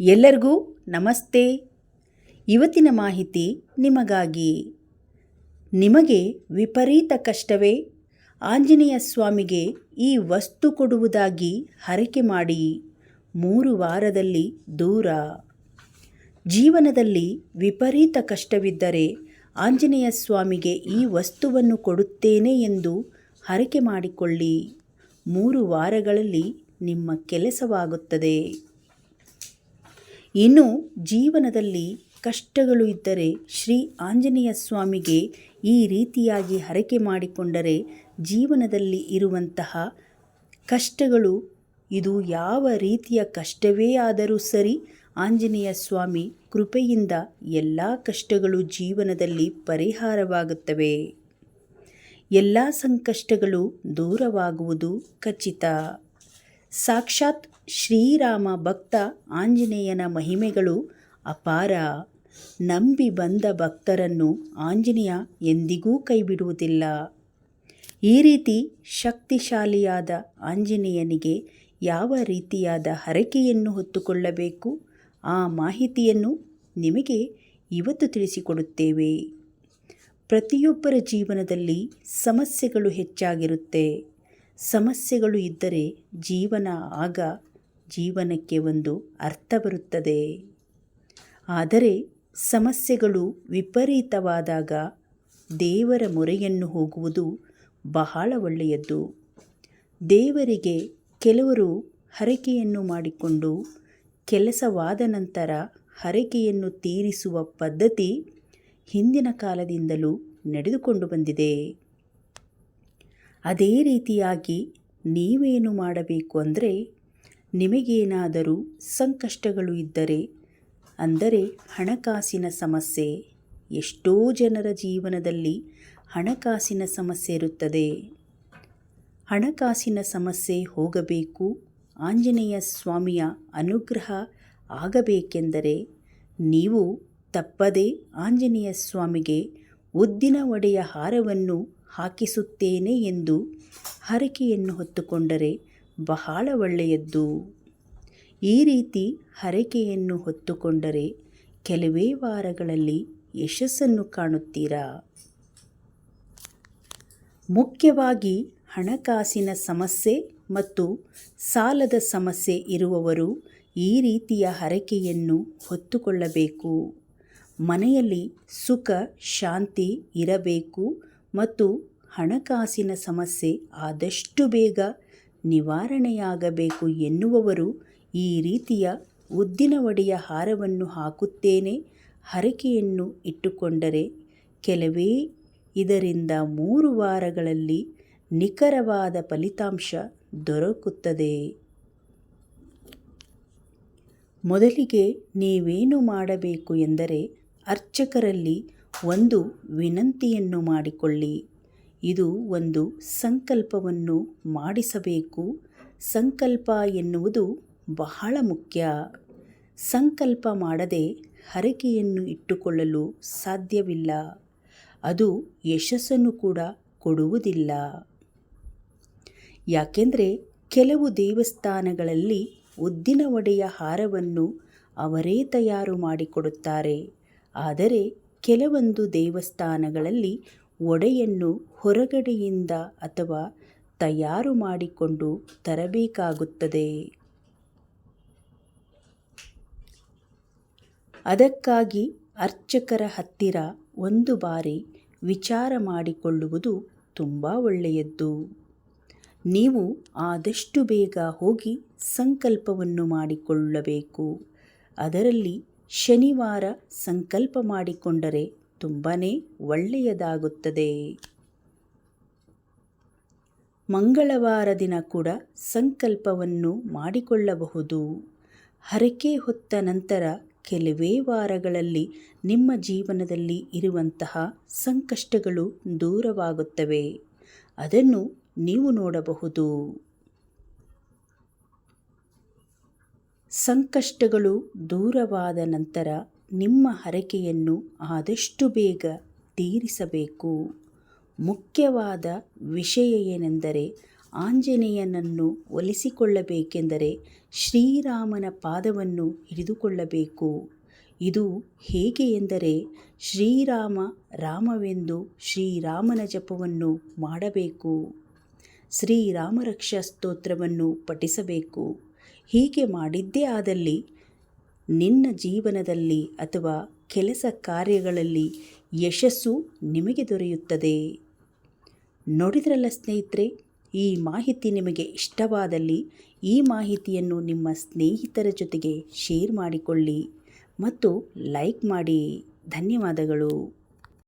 ಎಲ್ಲರಿಗೂ ನಮಸ್ತೆ. ಇವತ್ತಿನ ಮಾಹಿತಿ ನಿಮಗಾಗಿ. ನಿಮಗೆ ವಿಪರೀತ ಕಷ್ಟವೇ? ಆಂಜನೇಯ ಸ್ವಾಮಿಗೆ ಈ ವಸ್ತು ಕೊಡುವುದಾಗಿ ಹರಕೆ ಮಾಡಿ ಮೂರು ವಾರದಲ್ಲಿ ದೂರ. ಜೀವನದಲ್ಲಿ ವಿಪರೀತ ಕಷ್ಟವಿದ್ದರೆ ಆಂಜನೇಯ ಸ್ವಾಮಿಗೆ ಈ ವಸ್ತುವನ್ನು ಕೊಡುತ್ತೇನೆ ಎಂದು ಹರಕೆ ಮಾಡಿಕೊಳ್ಳಿ. ಮೂರು ವಾರಗಳಲ್ಲಿ ನಿಮ್ಮ ಕೆಲಸವಾಗುತ್ತದೆ. ಇನ್ನು ಜೀವನದಲ್ಲಿ ಕಷ್ಟಗಳು ಇದ್ದರೆ ಶ್ರೀ ಆಂಜನೇಯ ಸ್ವಾಮಿಗೆ ಈ ರೀತಿಯಾಗಿ ಹರಕೆ ಮಾಡಿಕೊಂಡರೆ ಜೀವನದಲ್ಲಿ ಇರುವಂತಹ ಕಷ್ಟಗಳು, ಇದು ಯಾವ ರೀತಿಯ ಕಷ್ಟವೇ ಆದರೂ ಸರಿ ಆಂಜನೇಯ ಸ್ವಾಮಿ ಕೃಪೆಯಿಂದ ಎಲ್ಲ ಕಷ್ಟಗಳು ಜೀವನದಲ್ಲಿ ಪರಿಹಾರವಾಗುತ್ತವೆ. ಎಲ್ಲ ಸಂಕಷ್ಟಗಳು ದೂರವಾಗುವುದು ಖಚಿತ. ಸಾಕ್ಷಾತ್ ಶ್ರೀರಾಮ ಭಕ್ತ ಆಂಜನೇಯನ ಮಹಿಮೆಗಳು ಅಪಾರ. ನಂಬಿ ಬಂದ ಭಕ್ತರನ್ನು ಆಂಜನೇಯ ಎಂದಿಗೂ ಕೈಬಿಡುವುದಿಲ್ಲ. ಈ ರೀತಿ ಶಕ್ತಿಶಾಲಿಯಾದ ಆಂಜನೇಯನಿಗೆ ಯಾವ ರೀತಿಯಾದ ಹರಕೆಯನ್ನು ಹೊತ್ತುಕೊಳ್ಳಬೇಕು? ಆ ಮಾಹಿತಿಯನ್ನು ನಿಮಗೆ ಇವತ್ತು ತಿಳಿಸಿಕೊಡುತ್ತೇವೆ. ಪ್ರತಿಯೊಬ್ಬರ ಜೀವನದಲ್ಲಿ ಸಮಸ್ಯೆಗಳು ಹೆಚ್ಚಾಗಿರುತ್ತೆ. ಸಮಸ್ಯೆಗಳು ಇದ್ದರೆ ಜೀವನ, ಆಗ ಜೀವನಕ್ಕೆ ಒಂದು ಅರ್ಥ ಬರುತ್ತದೆ. ಆದರೆ ಸಮಸ್ಯೆಗಳು ವಿಪರೀತವಾದಾಗ ದೇವರ ಮೊರೆಯನ್ನು ಹೋಗುವುದು ಬಹಳ ಒಳ್ಳೆಯದ್ದು. ದೇವರಿಗೆ ಕೆಲವರು ಹರಕೆಯನ್ನು ಮಾಡಿಕೊಂಡು ಕೆಲಸವಾದ ನಂತರ ಹರಕೆಯನ್ನು ತೀರಿಸುವ ಪದ್ಧತಿ ಹಿಂದಿನ ಕಾಲದಿಂದಲೂ ನಡೆದುಕೊಂಡು ಬಂದಿದೆ. ಅದೇ ರೀತಿಯಾಗಿ ನೀವೇನು ಮಾಡಬೇಕು ಅಂದರೆ, ನಿಮಗೇನಾದರೂ ಸಂಕಷ್ಟಗಳು ಇದ್ದರೆ, ಅಂದರೆ ಹಣಕಾಸಿನ ಸಮಸ್ಯೆ, ಎಷ್ಟೋ ಜನರ ಜೀವನದಲ್ಲಿ ಹಣಕಾಸಿನ ಸಮಸ್ಯೆ ಇರುತ್ತದೆ. ಹಣಕಾಸಿನ ಸಮಸ್ಯೆ ಹೋಗಬೇಕು, ಆಂಜನೇಯ ಸ್ವಾಮಿಯ ಅನುಗ್ರಹ ಆಗಬೇಕೆಂದರೆ, ನೀವು ತಪ್ಪದೇ ಆಂಜನೇಯ ಸ್ವಾಮಿಗೆ ಉದ್ದಿನ ಒಡೆಯ ಹಾರವನ್ನು ಹಾಕಿಸುತ್ತೇನೆ ಎಂದು ಹರಕೆಯನ್ನು ಹೊತ್ತುಕೊಂಡರೆ ಬಹಳ ಒಳ್ಳೆಯದ್ದು. ಈ ರೀತಿ ಹರಕೆಯನ್ನು ಹೊತ್ತುಕೊಂಡರೆ ಕೆಲವೇ ವಾರಗಳಲ್ಲಿ ಯಶಸ್ಸನ್ನು ಕಾಣುತ್ತೀರಾ? ಮುಖ್ಯವಾಗಿ ಹಣಕಾಸಿನ ಸಮಸ್ಯೆ ಮತ್ತು ಸಾಲದ ಸಮಸ್ಯೆ ಇರುವವರು ಈ ರೀತಿಯ ಹರಕೆಯನ್ನು ಹೊತ್ತುಕೊಳ್ಳಬೇಕು. ಮನೆಯಲ್ಲಿ ಸುಖ, ಶಾಂತಿ ಇರಬೇಕು. ಮತ್ತು ಹಣಕಾಸಿನ ಸಮಸ್ಯೆ ಆದಷ್ಟು ಬೇಗ ನಿವಾರಣೆಯಾಗಬೇಕು ಎನ್ನುವವರು ಈ ರೀತಿಯ ಉದ್ದಿನ ಒಡೆಯ ಹಾರವನ್ನು ಹಾಕುತ್ತೇನೆ. ಹರಕೆಯನ್ನು ಇಟ್ಟುಕೊಂಡರೆ ಕೆಲವೇ ಇದರಿಂದ ಮೂರು ವಾರಗಳಲ್ಲಿ ನಿಖರವಾದ ಫಲಿತಾಂಶ ದೊರಕುತ್ತದೆ. ಮೊದಲಿಗೆ ನೀವೇನು ಮಾಡಬೇಕು ಎಂದರೆ ಅರ್ಚಕರಲ್ಲಿ ಒಂದು ವಿನಂತಿಯನ್ನು ಮಾಡಿಕೊಳ್ಳಿ. ಇದು ಒಂದು ಸಂಕಲ್ಪವನ್ನು ಮಾಡಿಸಬೇಕು. ಸಂಕಲ್ಪ ಎನ್ನುವುದು ಬಹಳ ಮುಖ್ಯ. ಸಂಕಲ್ಪ ಮಾಡದೆ ಹರಕೆಯನ್ನು ಇಟ್ಟುಕೊಳ್ಳಲು ಸಾಧ್ಯವಿಲ್ಲ. ಅದು ಯಶಸ್ಸನ್ನು ಕೂಡ ಕೊಡುವುದಿಲ್ಲ. ಯಾಕೆಂದರೆ ಕೆಲವು ದೇವಸ್ಥಾನಗಳಲ್ಲಿ ಉದ್ದಿನ ಒಡೆಯ ಹಾರವನ್ನು ಅವರೇ ತಯಾರು ಮಾಡಿಕೊಡುತ್ತಾರೆ. ಆದರೆ ಕೆಲವೊಂದು ದೇವಸ್ಥಾನಗಳಲ್ಲಿ ಒಡೆಯನ್ನು ಹೊರಗಡೆಯಿಂದ ಅಥವಾ ತಯಾರು ಮಾಡಿಕೊಂಡು ತರಬೇಕಾಗುತ್ತದೆ. ಅದಕ್ಕಾಗಿ ಅರ್ಚಕರ ಹತ್ತಿರ ಒಂದು ಬಾರಿ ವಿಚಾರ ಮಾಡಿಕೊಳ್ಳುವುದು ತುಂಬ ಒಳ್ಳೆಯದ್ದು. ನೀವು ಆದಷ್ಟು ಬೇಗ ಹೋಗಿ ಸಂಕಲ್ಪವನ್ನು ಮಾಡಿಕೊಳ್ಳಬೇಕು. ಅದರಲ್ಲಿ ಶನಿವಾರ ಸಂಕಲ್ಪ ಮಾಡಿಕೊಂಡರೆ ತುಂಬಾ ಒಳ್ಳೆಯದಾಗುತ್ತದೆ. ಮಂಗಳವಾರ ದಿನ ಕೂಡ ಸಂಕಲ್ಪವನ್ನು ಮಾಡಿಕೊಳ್ಳಬಹುದು. ಹರಕೆ ಹೊತ್ತ ನಂತರ ಕೆಲವೇ ವಾರಗಳಲ್ಲಿ ನಿಮ್ಮ ಜೀವನದಲ್ಲಿ ಇರುವಂತಹ ಸಂಕಷ್ಟಗಳು ದೂರವಾಗುತ್ತವೆ. ಅದನ್ನು ನೀವು ನೋಡಬಹುದು. ಸಂಕಷ್ಟಗಳು ದೂರವಾದ ನಂತರ ನಿಮ್ಮ ಹರಕೆಯನ್ನು ಆದಷ್ಟು ಬೇಗ ತೀರಿಸಬೇಕು. ಮುಖ್ಯವಾದ ವಿಷಯ ಏನೆಂದರೆ ಆಂಜನೇಯನನ್ನು ಒಲಿಸಿಕೊಳ್ಳಬೇಕೆಂದರೆ ಶ್ರೀರಾಮನ ಪಾದವನ್ನು ಹಿಡಿದುಕೊಳ್ಳಬೇಕು. ಇದು ಹೇಗೆ ಎಂದರೆ ಶ್ರೀರಾಮ ರಾಮವೆಂದು ಶ್ರೀರಾಮನ ಜಪವನ್ನು ಮಾಡಬೇಕು. ಶ್ರೀರಾಮರಕ್ಷಾ ಸ್ತೋತ್ರವನ್ನು ಪಠಿಸಬೇಕು. ಹೀಗೆ ಮಾಡಿದ್ದೇ ಆದಲ್ಲಿ ನಿನ್ನ ಜೀವನದಲ್ಲಿ ಅಥವಾ ಕೆಲಸ ಕಾರ್ಯಗಳಲ್ಲಿ ಯಶಸ್ಸು ನಿಮಗೆ ದೊರೆಯುತ್ತದೆ. ನೋಡಿದ್ರಲ್ಲ ಸ್ನೇಹಿತರೆ, ಈ ಮಾಹಿತಿ ನಿಮಗೆ ಇಷ್ಟವಾದಲ್ಲಿ ಈ ಮಾಹಿತಿಯನ್ನು ನಿಮ್ಮ ಸ್ನೇಹಿತರ ಜೊತೆಗೆ ಶೇರ್ ಮಾಡಿಕೊಳ್ಳಿ ಮತ್ತು ಲೈಕ್ ಮಾಡಿ. ಧನ್ಯವಾದಗಳು.